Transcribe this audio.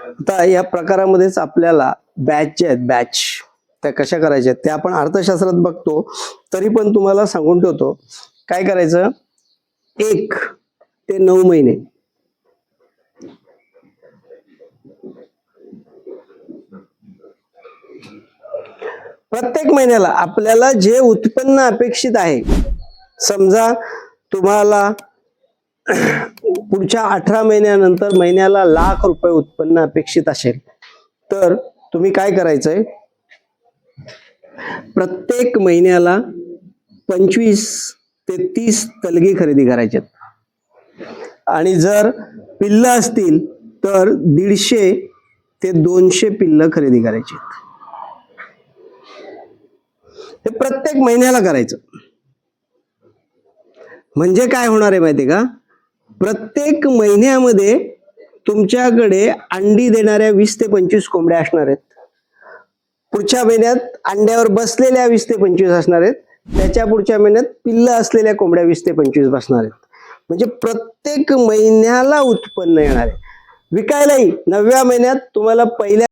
आता या प्रकारामध्येच आपल्याला बॅच जे आहेत बॅच त्या कशा करायच्या आहेत त्या आपण अर्थशास्त्रात बघतो तरी पण तुम्हाला सांगून ठेवतो काय करायचं? एक ते नऊ महिने. प्रत्येक महिन्याला आपल्याला जे उत्पन्न अपेक्षित आहे समजा तुम्हाला पुढच्या अठरा महिन्यानंतर महिन्याला लाख रुपये उत्पन्न अपेक्षित असेल तर तुम्ही काय करायचंय? प्रत्येक महिन्याला पंचवीस ते तीस तलगी खरेदी करायच्यात आणि जर पिल्ल असतील तर दीडशे ते दोनशे पिल्ल खरेदी करायचे हे प्रत्येक महिन्याला करायचं. म्हणजे काय होणार आहे माहिती का? प्रत्येक महिन्यामध्ये तुमच्याकडे अंडी देणाऱ्या वीस ते पंचवीस कोंबड्या असणार आहेत. पुढच्या महिन्यात अंड्यावर बसलेल्या वीस ते पंचवीस असणार आहेत. त्याच्या पुढच्या महिन्यात पिल्ल असलेल्या कोंबड्या वीस ते पंचवीस बसणार आहेत. म्हणजे प्रत्येक महिन्याला उत्पन्न येणार आहे. विकायलाही नवव्या महिन्यात तुम्हाला पहिल्या